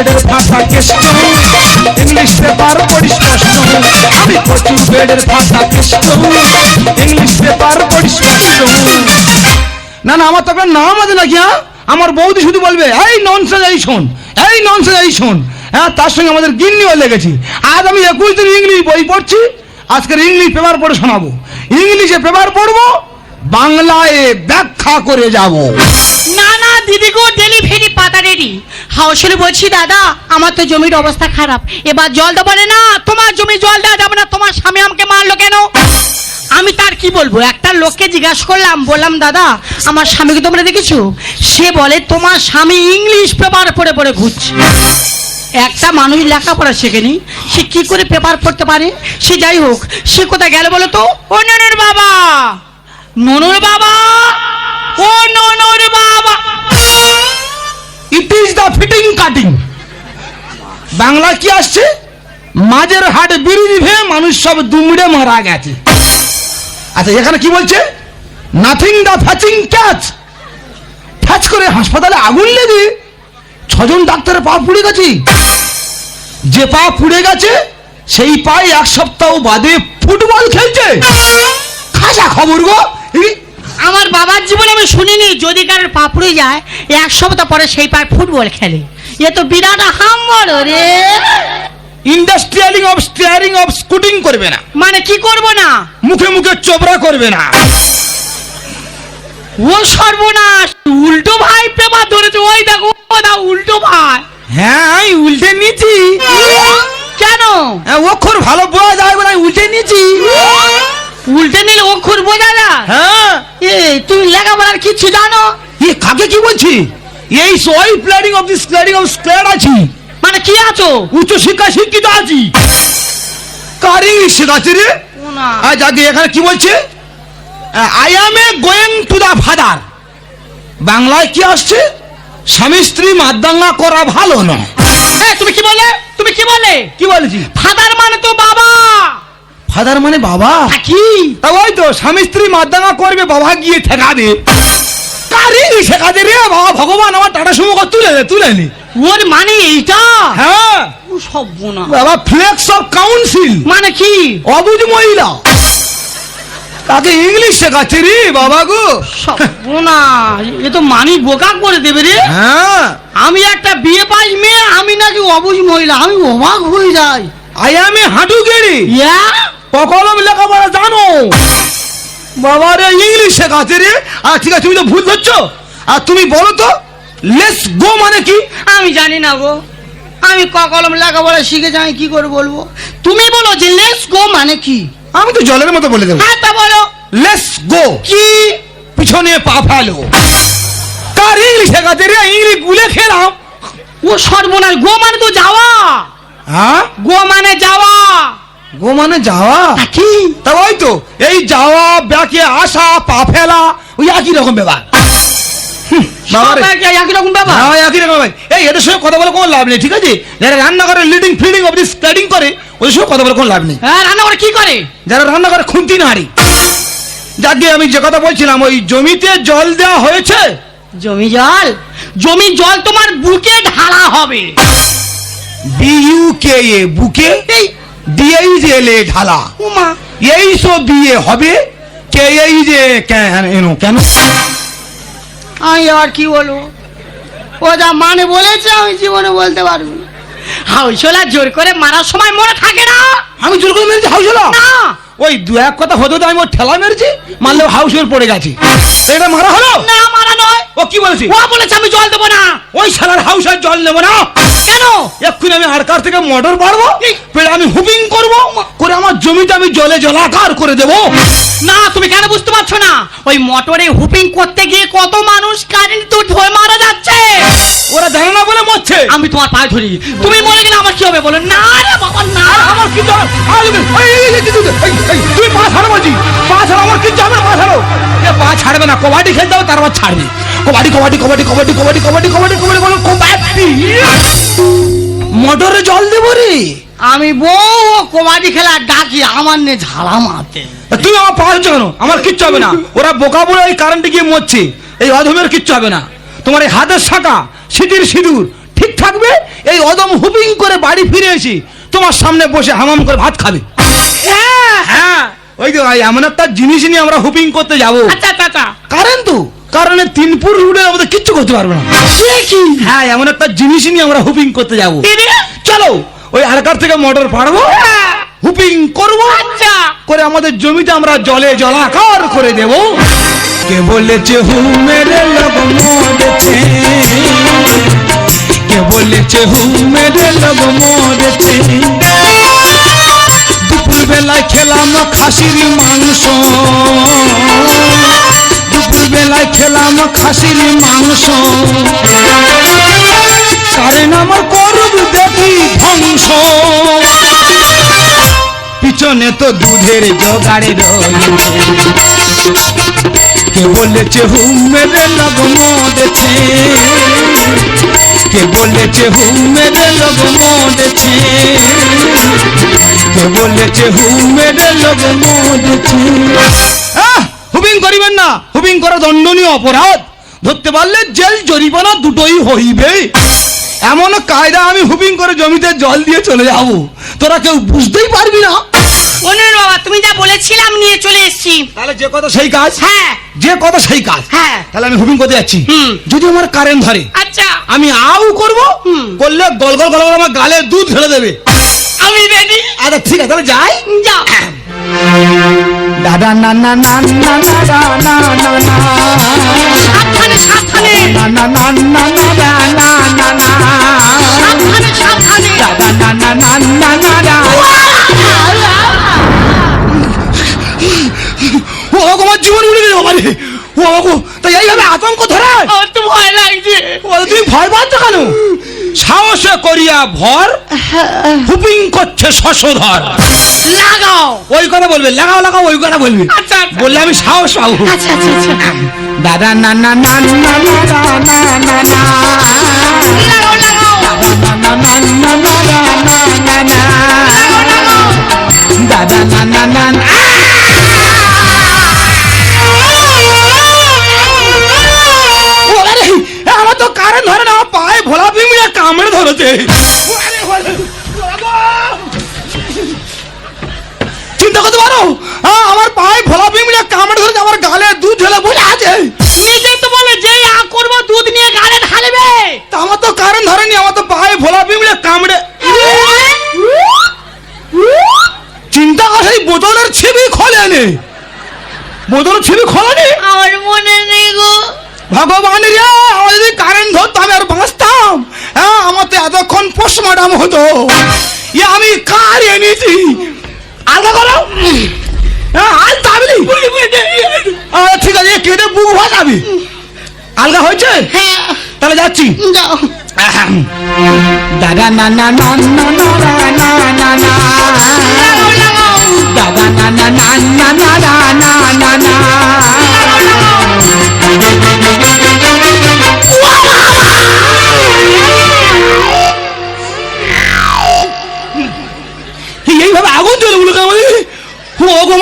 বেডের Keshto English paper আমি প্রচুর বেডের কেষ্ট ইংলিশ পেপার না না, আমার নাম আছে হ্যাঁ? আমার বৌদি শুধু বলবে, এই ননসেন্স এই শোন, এই ননসেন্স এই শোন। হ্যাঁ তার সঙ্গে আমাদের গিন্নিও লেগেছি। আজ আমি একুশ দিন ইংলিশ বই পড়ছি, আজকের ইংলিশ পেপার পড়ে শোনাবো। ইংলিশে পেপার পড়ব, বাংলায় ব্যাখ্যা করে যাব। দিদি ডেলিভারি পাতা রেডি হাউসে বলছি, দাদা, আমার তো জমির অবস্থা খারাপ। এবার জল দেবো না তোমার জমি জল দেওয়া যাবে না, তোমার স্বামী আমাকে মারলো কেন? আমি তার কি বলব? একটা লোককে জিজ্ঞাসা করলাম, বললাম, দাদা, আমার স্বামীকে তোমরা দেখেছ? সে বলে, তোমার স্বামী ইংলিশ পেপার পড়ে পড়ে ঘুরছে। একটা মানুষ লেখাপড়া শেখেনি, সে কি করে পেপার পড়তে পারে? সে যাই হোক, সে কোথায় গেল বলো তো? ও ননুর বাবা! ননুর বাবা! ও ননুর বাবা is the fitting cutting Bangla কি আসছে? মাঝের হাট বিড়ি ভেয়ে মানুষ সব দুমড়ে মারা গেছে। আচ্ছা এখানে কি বলছে? নাথিং দ্য ফ্যাচিং ক্যাচ ফ্যাচ করে হাসপাতালে আগুন লেগে ছজন ডাক্তারের পা পুড়ে গেছে। যে পা পুড়ে গেছে, সেই পায়ে এক সপ্তাহ বাদে ফুটবল খেলছে। খাসা খবর গো বাবার জীবনে আমি শুনিনি যদি কারোর পাপড়ে যায় এক সপ্তাহ পরে সেই পায় ফুটবল খেলে। এ তো বিরাট হাম্বর রে। ইন্ডাস্ট্রিয়ালিং অফ স্টিয়ারিং অফ স্কুটিং করবে না। মানে কি করব না? মুখে মুখে চোবড়া করবে না। ও সর্বনাশ। উল্টো ভাই পেপার ধরেছে ওই দেখো দা উল্টো ভাই। হ্যাঁ আমি উল্টে নিয়েছি। কেন? হ্যাঁ, অক্ষর ভালো বোঝা যায় বলে উল্টে নিয়েছি। উল্টে নিলে অক্ষর বোঝা যায়। হ্যাঁ? এ তুমি লেখাপড়ার কিছু জানো? এ কাকে কি বলছি? এই সই planning of this planning of square আছি। মানে কি আছো? উচ্চ শিক্ষা শিক্ষিত আছি। কারি শেখাচ্ছে রে? আজ আগে এখানে কি বলছে? I am a going to the father বাংলায় কি আসছে? স্বামী স্ত্রী মাদ্দাঙ্গা করা ভালো নয়। এ, তুমি কি বলে? তুমি কি বলে? কি বলেছি? ফাদার মানে তো বাবা। ফাদার মানে বাবা? কি ওই তো স্বামী স্ত্রী মাদ্দাঙ্গা করবে বাবা গিয়ে ঠেকাবে কারি শেখাতে রে বাবা ভগবান আমার টাটা সুমুখ তুলে দে তুলে নি। ওর মানে এইটা? হ্যাঁ। সব বোনা। বাবা ফ্লেক্স অফ কাউন্সিল মানে কি? অবুজ মহিলা। তাকে ইংলিশ শেখাচ্ছে রে বাবা গো। বোনা। এ তো মানি বোকা করে দেবে রে। হ্যাঁ। আমি একটা বিয়ে পাই মেয়ে আমি নাকি অবুঝ মহিলা আমি অবাক হয়ে যাই। আই এম এ হাঁটু গেড়ি। ইয়া? কলম লেখাপড়া জানো? বাবা রে ইংলিশ শেখাচ্ছে রে। আর ঠিক আছে তুমি তো ভুল ধরছো। আর তুমি বলো তো লেস গো মানে কি? আমি জানি না গো। আমি ক কলম লেখাপড়া শিখেছি আমি কি করে বলব? তুমি বলো যে লেস গো মানে কি? আমি তো জলের মতো বলে দেবো। হ্যাঁ তা বলো। লেস গো কি? পিছনে পা ফেলো। কার ইংলিশ শেখাচ্ছে রে? ইংলিশ গুলে খেলাম। ও সর্বনাশ গো মানে তো যাওয়া। হ্যাঁ? গো মানে যাওয়া। গো মানে যাওয়া কি? তা ওই তো এই যাওয়া ব্যাকে আসা পা ফেলা ওই একই রকম ব্যাপার। একই- রকম হ্যাঁ একই রকম। এই এদের সঙ্গে কথা বলে কোনো লাভ নেই ঠিক আছে? যারা রান্না করে leading feeding of this studying করে ওদের সঙ্গে কথা বলে কোনো লাভ নেই। হ্যাঁ রান্না করে কি করে? যারা রান্না করে খুন্তি নাড়ি। যাকে আমি যে কথা বলছিলাম ওই জমিতে জল দেওয়া হয়েছে? জমি জল? জমি জল তোমার বুকে ঢালা হবে। বিইউকে এ বুকে? এই দিয়েই যে এলে ঢালা। উমা। এই সব বিয়ে হবে কে এই যে কেন কেন? আমি আর কি বলব? ও যা মানে বলেছে আমি জীবনে বলতে পারব না। হাউসলা জোর করে মারার সময় মনে থাকে না। আমি জোর করে মেরেছি হাউস হলো না। ওই দু এক কথা হতো তো আমি ওর ঠেলা মেরেছি মারলে হাউস হোল পড়ে গেছে। এটা মারা হলো? না মারা নয়। ও কি বলেছি? ও বলেছে আমি জল দেবো না। ওই শালার হাউস আর জল নেব না। কেন এক্ষুনি আমি আর কার থেকে মোটর পারব পেড়ে আমি হুপিং করব করে আমার জমিটা আমি জলে জলাকার করে দেবো না তুমি কেন বুঝতে পারছ না ওই মোটরে হুপিং করতে গিয়ে কত মানুষ কারেন্ট তো ধরে মারা যাচ্ছে ওরা জানে না বলে মরছে আমি তোমার পায়ে ধরি তুমি মরে গেলে আমার কি হবে বলো না রে বাবা না আমার কি তুই পা ছাড়ো বলছি পা ছাড়ো আমার কি যাবে পা ছাড়ো পা ছাড়বে না কবাডি খেলতে হবে তারপর ছাড়বে কবাডি কবাডি কবাডি কবাডি কবাডি কবাডি কবাডি কবাডি কবাডি কবাডি মোটরে জল দেবো রে। আমি বউ ও কবাডি খেলা ডাকি আমার নে ঝাড়া মারতে। তুই আমার পা হচ্ছে কেন? আমার কিচ্ছু হবে না। ওরা বোকা বলে এই কারেন্টে গিয়ে মরছে। এই অধমের কিচ্ছু হবে না। তোমার এই হাতের শাখা সিঁদির সিঁদুর ঠিক থাকবে? এই অদম হুপিং করে বাড়ি ফিরে এসি তোমার সামনে বসে হামাম করে ভাত খাবে। হ্যাঁ। হ্যাঁ। ওই তো এমন একটা জিনিস নিয়ে আমরা হুপিং করতে যাব। আচ্ছা আচ্ছা আচ্ছা। কারণ তো। কারণে তিনপুর রুটে আমাদের কিচ্ছু করতে পারব না। সে কি? হ্যাঁ এমন একটা জিনিস নিয়ে আমরা হুপিং করতে যাব। চলো ওই আরকার থেকে মোটর পাড়বো হ্যাঁ। হুপিং করব আচ্ছা। করে আমাদের জমিতে আমরা জলে জলাকার করে দেব। কে বলেছে হু মেরে লোক মরেছে? কে বলেছে হু মেরে লোক মরেছে? দুপুর বেলায় খেলাম খাসির মাংস। নাম খাসির মাংস। তার নাম করব দেখি ধ্বংস। পিছনে তো দুধের জোগাড়ে কে বলেছে হুমেরে লগম দেছে কে বলেছে হুমেরে লগম দেছে কে বলেছে হুমেরে লগম দেছে খুবিং করা দণ্ডনীয় অপরাধ ধরতে পারলে জেল জরিমানা দুটোই হইবে এমন কায়দা আমি হুবিং করে জমিতে জল দিয়ে চলে যাব তোরা কেউ বুঝতেই পারবি না অনুর বাবা তুমি যা বলেছিলাম নিয়ে চলে এসেছি তাহলে যে কথা সেই কাজ হ্যাঁ যে কথা সেই কাজ হ্যাঁ তাহলে আমি হুবিং করতে যাচ্ছি যদি আমার কারেন্ট ধরে আচ্ছা আমি আউ করব করলে গল গল গল আমার গালে দুধ ঢেলে দেবে আমি রেডি আচ্ছা ঠিক আছে তাহলে যাই যা দাদা না না না না না তুমি ভয় পাচ্ছ কেন? সাহস করিয়া ভর হুপিং করছে শশধর। লাগাও। ওই কথা বলবে লাগাও লাগাও ওই কথা বলবে। আচ্ছা আচ্ছা। বললে আমি সাহস পাবো। আচ্ছা দাদা না না না না না না না না না না না না। Melody. হতো ইয়ে আমি কার এনেছি আলাদা করো হ্যাঁ তাবলি আচ্ছা, ঠিক আছে কেটে বুক ভাসাবি আলগা হয়েছে হ্যাঁ তাহলে যাচ্ছি যাও দাদা না না না না না না না দাদা না না না না না না না না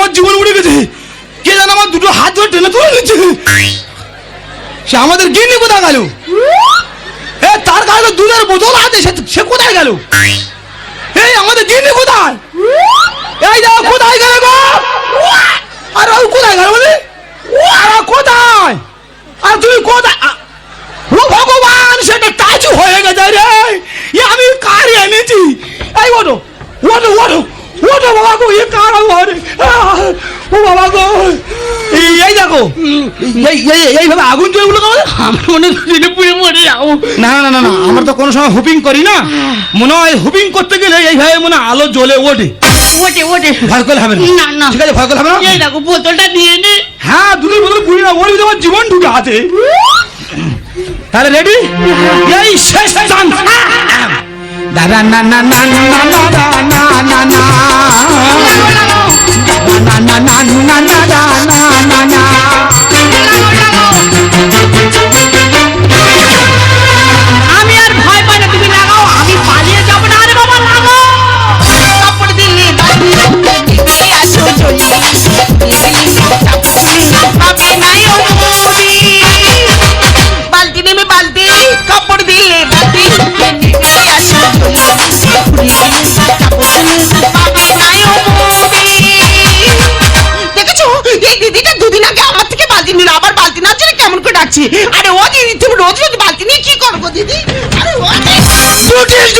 আমার জীবন উড়ে গেছে। কে জানে আমার দুটো হাত ধরে টেনে তুলে নিচ্ছে। সে আমাদের গিন্নি কোথায় গেল? এ, তার কাছে দুধের বোতল আছে, সে কোথায় গেল? এই আমাদের গিন্নি কোথায়? এই দেখো, কোথায় গেল গো? আর ও কোথায় গেল বলে? আর কোথায়? আর তুমি কোথায়? ও ভগবান সেটা টাচু হয়ে গেছে রে। আমি কার এনেছি? এই ওটো ওটো ওটো ওটো বাবা গো এ কার ঘরে ও বাবা গো এই দেখো এই এই এইভাবে আগুন চলে উঠল আমার মনে দিনে পুড়ে মরে যাও না না না না আমরা তো কোনো সময় হুপিং করি না মনে হয় হুপিং করতে গেলে এইভাবে মনে আলো জ্বলে ওঠে ওটে ওটে ভয় করলে হবে না না, না। ঠিক আছে ভয় করলে হবে না এই দেখো বোতলটা দিয়ে নে হ্যাঁ দুধের বোতল পুড়ি না ওর ভিতরে আমার জীবন ঢুকে আছে তাহলে রেডি এই শেষ চান na na na na na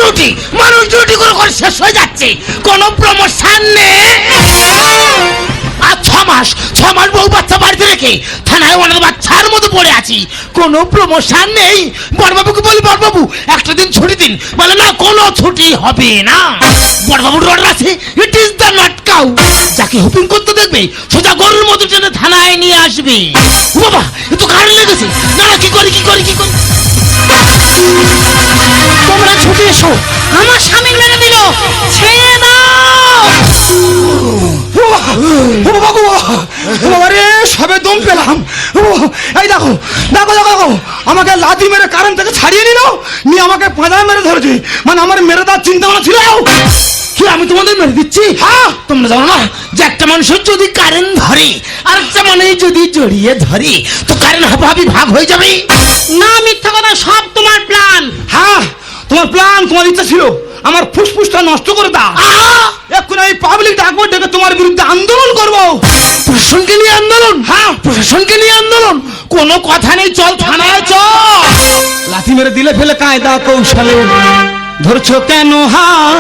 duty মানুষ ডিউটি করে করে শেষ হয়ে যাচ্ছে। কোনো প্রমোশন নেই। আর ছ মাস ছ মাস বউ বাচ্চা বাড়িতে রেখে থানায় ওনার বাচ্চার মতো পড়ে আছি। কোনো প্রমোশন নেই। বড়বাবুকে বলি, বড়বাবু, একটা দিন ছুটি দিন। বলে, না, কোনো ছুটি হবে না। বড়বাবুর অর্ডার আছে ইট ইজ দ্য যাকে হুপিং করতে দেখবে, সোজা গরুর মতো টেনে থানায় নিয়ে আসবে। বাবা এ তো লেগেছে। না, কি করি কি করি কি করি? তোমরা ছুটে এসো। আমার স্বামী মেরে দিল। ছেড়ে দাও। সবে দম পেলাম। এই দেখো দেখো দেখো দেখো। আমাকে লাথি মেরে কারেন্ট থেকে ছাড়িয়ে নিল। নিয়ে আমাকে পাঁজায় মেরে ধরেছে। মানে আমার মেরে দেওয়ার চিন্তা ভাবনা ছিল কি, আমি তোমাদের মেরে দিচ্ছি? হ্যাঁ তোমরা জানো না যে একটা মানুষের যদি কারেন্ট ধরে আর একটা মানে যদি জড়িয়ে ধরে, তো কারেন্ট হাবি ভাগ হয়ে যাবে। না মিথ্যা কথা সব তোমার প্ল্যান হ্যাঁ তোমার প্ল্যান তোমার ইচ্ছা ছিল। আমার ফুসফুসটা নষ্ট করে দাও। এক্ষুনি আমি পাবলিক ডাকবো ডেকে তোমার বিরুদ্ধে আন্দোলন করব। প্রশাসনকে নিয়ে আন্দোলন? হ্যাঁ। প্রশাসনকে নিয়ে আন্দোলন? কোনো কথা নেই চল থানায় চল। লাথি মেরে দিলে ফেলে কায়দা কৌশলে। ধরছো কেন হাত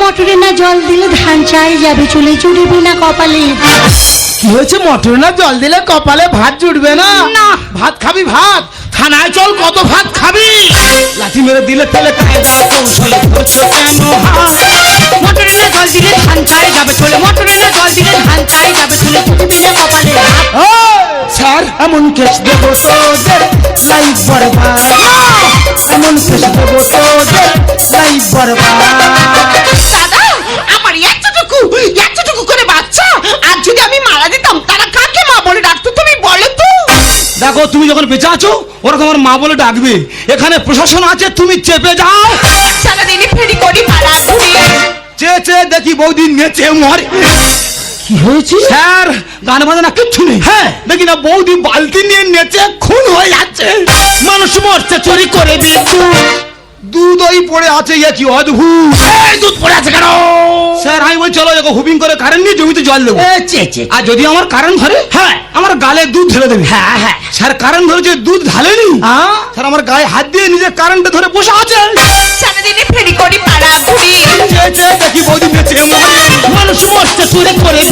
মোটরে না জল দিলে ধান চাই যাবে চলে জুড়িবি না কপালে। কি হয়েছে মটর না জল দিলে কপালে ভাত জুটবে না। ভাত খাবি ভাত। থানায় চল কত ভাত খাবি। লাঠি মেরে দিলে ফেলে কায়দা কৌশলে ধরছো কেন না জল দিলে ধান চাই যাবে চলে মোটরে না জল দিলে ধান চাই যাবে চলে না কপালে স্যার এমন কেস দেব তোদের লাইফ বরবাদ। এমন কেস দেব তোদের লাইফ বরবাদ। দেখো তুমি যখন বেঁচে আছো ওরকম আমার মা বলে ডাকবে। এখানে প্রশাসন আছে তুমি চেপে যাও। সারাদিনই ফেরি করি পাড়া ঘুরি। চে চে দেখি বৌদি নেচে মরে। কি হয়েছে? স্যার গান বাজনা কিচ্ছু নেই। হ্যাঁ। দেখি না বৌদি বালতি নিয়ে নেচে খুন হয়ে যাচ্ছে। মানুষ মরছে চুরি করে বিদ্যুৎ দুধ ওই পড়ে আছে ইয়ে কি অদ্ভুত। দুধ পড়ে আছে কেন? স্যার আমি বলছি চলো এগো হুবিং করে কারেন্ট নিয়ে জমিতে জল দেবো। আর যদি আমার কারেন্ট ধরে হ্যাঁ। আমার গালে দুধ ঢেলে দেবে। হ্যাঁ হ্যাঁ। স্যার কারেন্ট ধরেছে দুধ ঢালেনি স্যার আমার গায়ে হাত দিয়ে নিজে কারেন্টে ধরে বসে আছে। সারাদিনই ফেরি করি পাড়া ঘুরি। দেখি বৌদি নেচে মরে মানুষ মরছে চুরি করে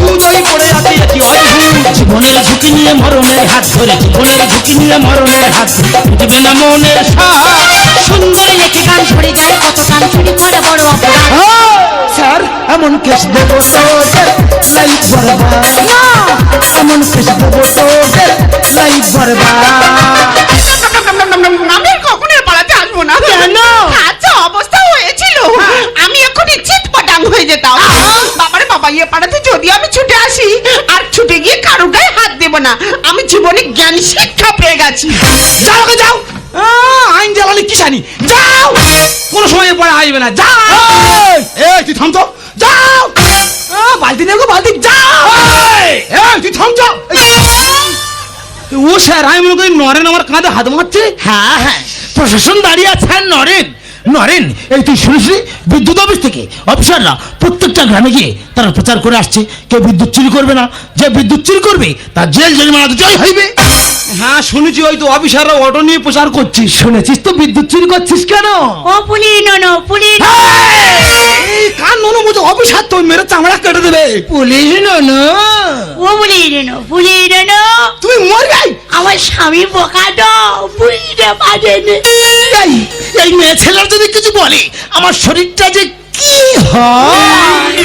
দুধই পড়ে আছে কি অদ্ভুত। জীবনের ঝুঁকি নিয়ে মরণের হাত ধরে। জীবনের ঝুঁকি নিয়ে মরণের হাত ধরে। বুঝবে না মনের সাথ সুন্দর লেখে গান ছড়ে যায় কত গান চুরি করে বড় অপরাধ স্যার এমন কেস দেব তোদের লাইফ বরবাদ। এমন কেস দেব তোদের লাইফ বরবাদ। আমি কখনো এ পাড়াতে আসব না। কেন? আচ্ছা অবস্থা হয়েছিল আমি এখনই চিট পটাং হয়ে যেতাম। বাবারে বাবা ইয়ে পাড়াতে যদি আমি ছুটে আসি আর ছুটে গিয়ে কারও গায়ে হাত দেব না আমি জীবনে জ্ঞান শিক্ষা পেয়ে গেছি। জানি। যাও! কোনো সময় পরে আসবে না। যাও! এই তুই থাম তো। যাও! বালতি গো বালতি। যাও! এই তুই থাম তো। ও স্যার আমি মনে করি নরেন আমার কাঁধে হাত মারছে হ্যাঁ হ্যাঁ। প্রশাসন দাঁড়িয়ে আছে আর নরেন। নরেন এই তুই শুনিস নি? বিদ্যুৎ অফিস থেকে অফিসাররা প্রত্যেকটা গ্রামে গিয়ে তারা প্রচার করে আসছে। কেউ বিদ্যুৎ চুরি করবে না। যে বিদ্যুৎ চুরি করবে তার জেল জরিমানা তো জয় হইবে। হ্যাঁ শুনেছি ওই তো অফিসাররা অটো নিয়ে প্রচার করছিস। শুনেছিস তো বিদ্যুৎ চুরি করছিস কেন? ও পুলি ননো পুলি এই কান ননো মতো অফিসার তো মেরে চামড়া কেটে দেবে। পুলিশ ননো ও পুলি ননো পুলি ননো তুমি মরবে? আমার স্বামী বোকা তো বুঝতে পারেনি এই এই মেয়ে ছেলের যদি কিছু বলে আমার শরীরটা যে কি হয়।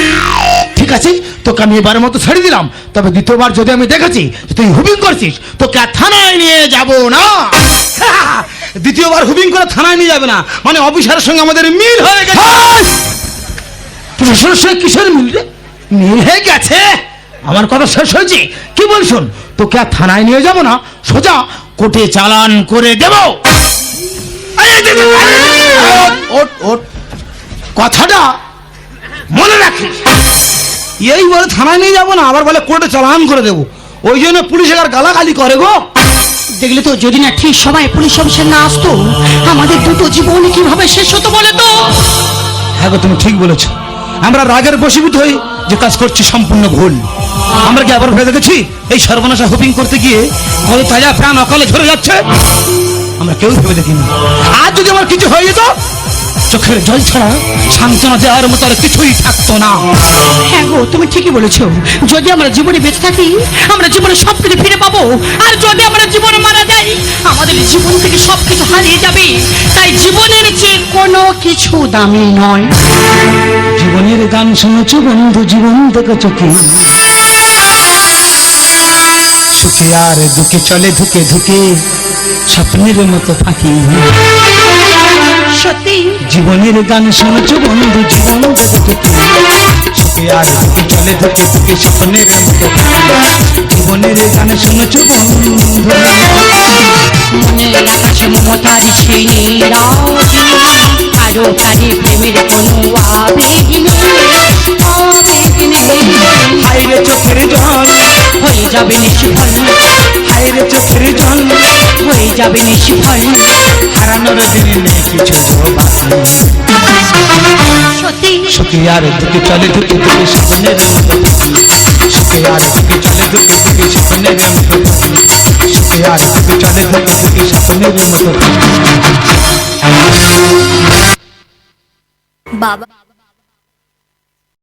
ঠিক আছে তোকে আমি এবারের মতো ছেড়ে দিলাম তবে দ্বিতীয়বার যদি আমি দেখেছি তুই হুবিং করছিস তোকে থানায় নিয়ে যাব না দ্বিতীয়বার হুবিং করে থানায় নিয়ে যাবে না মানে অফিসারের সঙ্গে আমাদের মিল হয়ে গেছে প্রশাসনের সঙ্গে কিসের মিল রে মিল হয়ে গেছে আমার কথা শেষ হয়েছে কি বল শোন তোকে আর থানায় নিয়ে যাব না সোজা কোর্টে চালান করে দেবো কথাটা মনে রাখিস এই বলে থানায় নিয়ে যাব না আবার বলে কোর্টে চালান করে দেবো। ওই জন্য পুলিশ আর গালাগালি করে গো। দেখলে তো যদি না ঠিক সময় পুলিশ অফিসার না আসতো আমাদের দুটো জীবন কীভাবে শেষ হতো বলে তো? হ্যাঁ গো তুমি ঠিক বলেছ। আমরা রাগের বশীভূত হই যে কাজ করছি সম্পূর্ণ ভুল। আমরা কি আবার ভেবে দেখেছি এই সর্বনাশা হোপিং করতে গিয়ে কত তাজা প্রাণ অকালে ঝরে যাচ্ছে? আমরা কেউ ভেবে দেখিনি। আর যদি আমার কিছু হয়ে যেত চোখের জল ছাড়া সান্ত্বনা দেওয়ার মতো আর কিছুই থাকতো না। হ্যাঁ গো তুমি ঠিকই বলেছ। যদি আমরা জীবনে বেঁচে থাকি আমরা জীবনে সব কিছু ফিরে পাবো। আর যদি আমরা জীবনে মারা যাই আমাদের জীবন থেকে সব কিছু হারিয়ে যাবে। তাই জীবনের চেয়ে কোনো কিছু দামি নয়। জীবনের গান শুনেছ বন্ধু জীবন দেখেছ কি? সুখে আর দুঃখে চলে ধুকে ধুকে স্বপ্নের মতো ফাঁকি। সত্যি? জীবনের গান শুনেছ বন্ধু জীবন সুখে আর দুঃখে চলে ধুকে ধুকে স্বপ্নের। জীবনের গান শুনেছ বন্ধু? মনের আকাশে মমতার সেই নীরব কারও কারে প্রেমের কোনো আবেগ নেই। হাইরে চোখের জল। হয়ে যাবে নিষ্ফল হাইরে চোখের জল। হয়ে যাবে নিষ্ফল হারানোর দিনে নেই কিছু বাকি সত্যি আর দুঃখে চলে স্বপ্নের মতো থাকি। সুখে আর দুঃখে চলে স্বপ্নের মতো থাকি। সুখে আর দুঃখে চলে ধুকে ধুকে স্বপ্নের মতো। বাবা